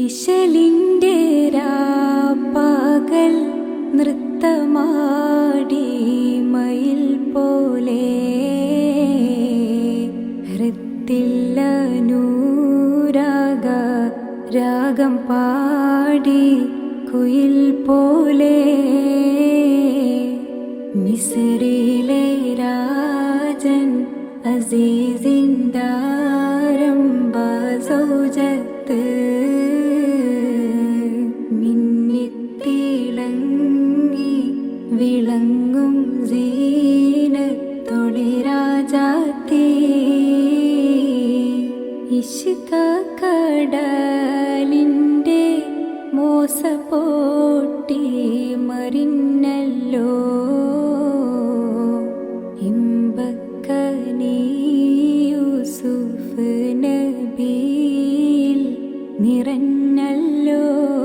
ഇശലിന്റെ രാപ്പകൽ നൃത്തമാടി മയിൽ പോലെ ഹൃത്തില്ല നൂരാഗ രാഗം പാടി കുയിൽ പോലെ മിസറിലെ രാജൻ അസീസിന്ദാരംബ സൗജത്ത് മിന്നിത്തിളങ്ങി വിളങ്ങും സീനത്തൊളി രാജാത്തീ. ഇഷ്ക കടലിന്റെ മോസപോട്ടി മറിഞ്ഞല്ലോ. ഇമ്പക്കനീ യൂസുഫ് നബിയിൽ നിറഞ്ഞല്ലോ.